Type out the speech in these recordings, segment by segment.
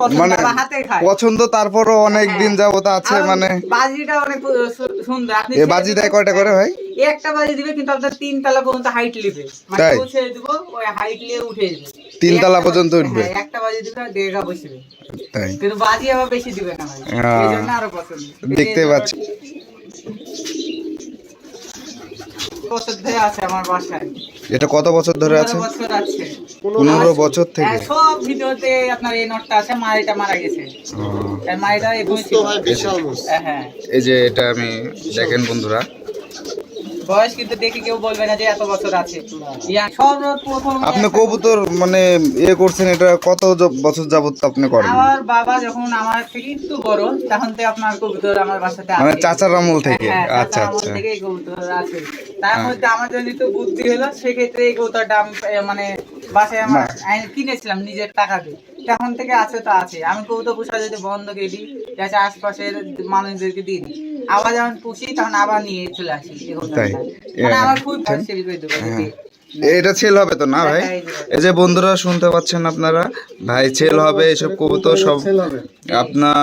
মানে পছন্দ তারপরও অনেক দিন যাবত আছে মানে বাজিটা অনেক সুন্দর। আপনি এ বাজি দেয় কয়টা করে ভাই? একটা বাজি দিবে কিন্তু আপনার তিন তলা পর্যন্ত হাইট লিবে মানে? উঠে দিব ওই হাইট লিয়ে উঠে যাবে তিন তলা পর্যন্ত উঠবে? হ্যাঁ, একটা বাজি দিবে আর দেড় গা বসবে তাই? কিন্তু বাজি আবার বেশি দিবে না ভাই। হ্যাঁ। এই আরও পছন্দ। দেখতে পাচ্ছি। বছর ধরে আছে আমার বাসায়? এটা কত বছর ধরে আছে? বছর আছে। পনেরো বছর। থেকে হ্যাঁ, সব ভিডিওতে আপনার এই নোটটা আছে মা এটা মারা গেছে। মা এটা হ্যাঁ, হ্যাঁ এই যে এটা আমি দেখেন বন্ধুরা। বয়স কিন্তু দেখে কেউ বলবে না যে এত বছর আছে। আপনি কবুতর মানে এ করছেন এটা কত বছর যাবত আপনি করেন? আমার বাবা যখন আমার থেকে একটু বড় তখন থেকে আপনার কবুতর আমার বাসাতে মানে আছে চাচার আমল থেকে? আচ্ছা আচ্ছা। থেকেই কবুতর আছে তার। মধ্যে আমার একটু বুদ্ধি হলো সেক্ষেত্রে এই কবুতরটা মানে বাসায় আমার আমি কিনেছিলাম নিজের টাকা দিয়ে। তখন থেকে আছে তো আছে। আমি কৌতো পোষা যদি বন্ধ করে দিই যাতে আশপাশের মানুষদেরকে দিই। আবার যখন পুষি তখন আবার নিয়ে চলে আসি? মানে আমার খুব হ্যাঁ। যদি এটা ছেল হবে তো না ভাই? এই যে। বন্ধুরা শুনতে পাচ্ছেন আপনারা ভাই ছেল হবে এসব কবুতর সব আপনার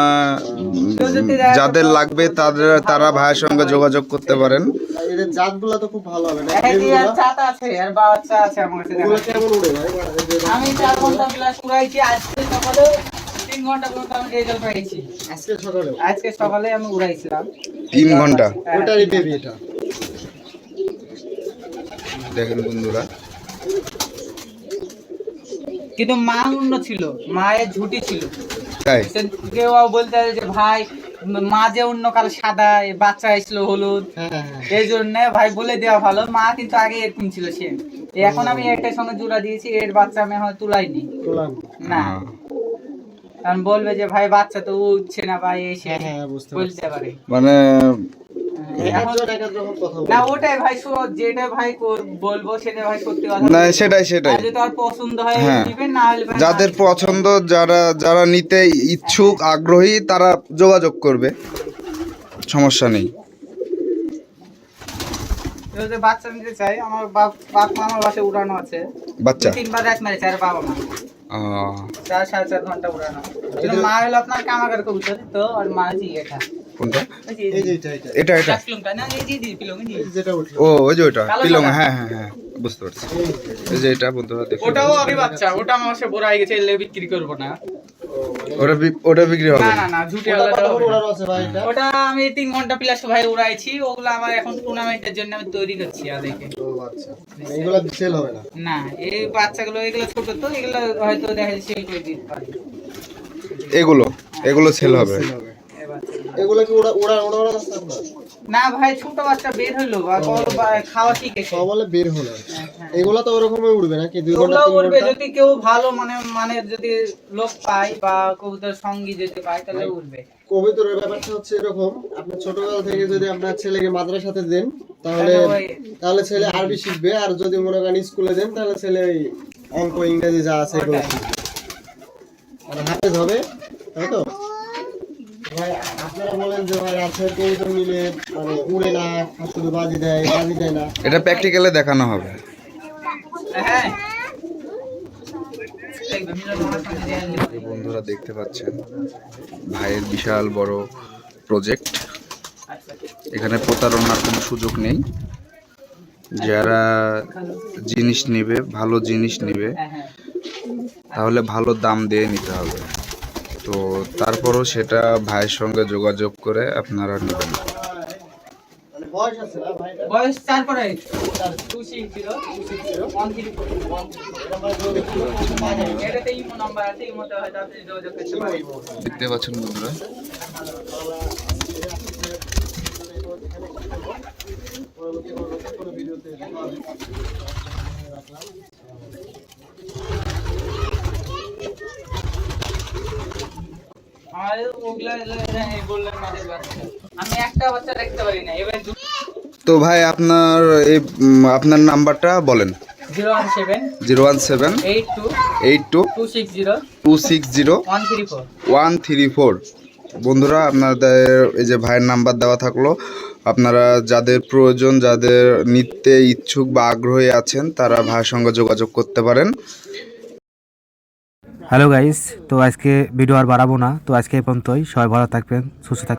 যাদের লাগবে তাদের তারা ভাইয়ের সঙ্গে যোগাযোগ করতে পারেন। জাতগুলো তো খুব ভালো হবে না? এই যে আর চাটা আছে আর বাচ্চা আছে আমার কাছে। এগুলো দেখা। কেমন উড়ে ভাই? এই যে আমি চার ঘণ্টা ক্লাস উড়াইছি আজকে সকালে তিন ঘণ্টা পর্যন্ত আমি রেজাল্ট পাইছি। আজকে সকালে আজকে সকালে আমি উড়াইছিলাম। তিন ঘণ্টা। ওটারই বেবি এটা। দেখেন বন্ধুরা। কিন্তু মা অন্য ছিল মায়ের ঝুটি ছিল। তাই? কেউ বলতে যে ভাই মা যে অন্য কাল সাদা বাচ্চা এসলো হলুদ। হ্যাঁ হ্যাঁ হ্যাঁ। এই জন্য ভাই বলে দেওয়া ভালো। মা কিন্তু আগে এরকম ছিল সে। এখন আমি এটার সঙ্গে জোড়া দিয়েছি এর বাচ্চা আমি এখন তুলাইনি। না। হ্যাঁ। কারণ বলবে যে ভাই বাচ্চা তো উঠছে না ভাই এসে হ্যাঁ হ্যাঁ বুঝতে বলতে পারে। মানে না ওটাই ভাই যেটা ভাই বলব সেটা ভাই সত্যি কথা না সেটাই সেটাই। পছন্দ হয় হ্যাঁ। না হলে যাদের পছন্দ যারা যারা নিতে ইচ্ছুক আগ্রহী তারা যোগাযোগ করবে। সমস্যা নেই। বাচ্চা নিতে চাই আমার বাপ বাপ মা আমার বাসায় উড়ানো আছে। বাচ্চা? তিনবার রাত মেরেছে আর বাবা মা। চার সাড়ে চার ঘণ্টা উড়ানো। মা হলো আপনার কামাকার কবুতর তো আর মা জি এটা কোনটা? ওই যে- এই যে এটা এটা। এটা এটা। দশ কিলোমিটার না এই যে জি পিলং জি এই যেটা উঠল ও ওই যে ওইটা পিলং হ্যাঁ হ্যাঁ হ্যাঁ বুঝতে পারছি। এই যে এটা বন্ধুরা দেখুন। ওটাও আমি বাচ্চা ওটা আমার বাসায় বড় হয়ে গেছে এলে বিক্রি করব না। ওটা ওটা বিক্রি হবে? না না না ওটা আলাদা আমি তিন ঘণ্টা প্লাস ভাই উড়াইছি ওগুলো আমার এখন টুর্নামেন্টের জন্য আমি তৈরি করছি ও আচ্ছা। এগুলো সেল হবে না? না এই বাচ্চাগুলো এগুলো ছোট তো এগুলো হয়তো দেখা যাচ্ছে সেল করে দিতে পারি। এগুলো এগুলো সেল হবে সেল হবে এই বাচ্চাগুলো। এগুলো কি না? ভাই ছোট বাচ্চা বের হলো বা খাওয়া শিখেছে সব বলে বের হলো হ্যাঁ, হ্যাঁ। এগুলো তো ওরকমই উড়বে নাকি? দুই ঘণ্টা উড়বে যদি কেউ ভালো মানে মানে যদি লোক পায় বা কবুতর সঙ্গী যদি পায় তাহলে কবিতরের ব্যাপারটা হচ্ছে এরকম আপনি ছোটবেলা থেকে যদি আপনার ছেলেকে মাদ্রাসাতে দেন তাহলে তাহলে ছেলে আরবি শিখবে আর যদি মনে করেন স্কুলে দেন তাহলে ছেলে অঙ্ক ইংরেজি যা আছে এগুলো। শিখবে। মানে হাফেজ হবে তাই তো? আপনারা বলেন যে ভাই রাজশাহীর কবিতর নিলে মানে উড়ে না শুধু বাজি দেয় বাজি দেয় না। এটা প্র্যাকটিক্যালে দেখানো হবে। হ্যাঁ। বন্ধুরা দেখতে পাচ্ছেন ভাইয়ের বিশাল বড় প্রজেক্ট এখানে প্রতারণার কোনো সুযোগ নেই। যারা জিনিস নেবে ভালো জিনিস নেবে তাহলে ভালো দাম দিয়ে নিতে হবে। তো তারপরও সেটা ভাইয়ের সঙ্গে যোগাযোগ করে আপনারা নেবেন। মানে বয়স আছে না ভাই এটা? তো ভাই আপনার এই আপনার নাম্বারটা বলেন। Zero one seven zero one seven eight two two six zero one three four. বন্ধুরা আপনাদের এই যে ভাইয়ের নাম্বার দেওয়া থাকল আপনারা যাদের প্রয়োজন যাদের নিতে ইচ্ছুক বা আগ্রহী আছেন তারা ভাইয়ের সঙ্গে যোগাযোগ করতে পারেন। হ্যালো গাইস তো আজকে ভিডিও আর বাড়াবো না। তো আজকে এই পর্যন্তই। সবাই ভালো থাকবেন, সুস্থ থাকবেন।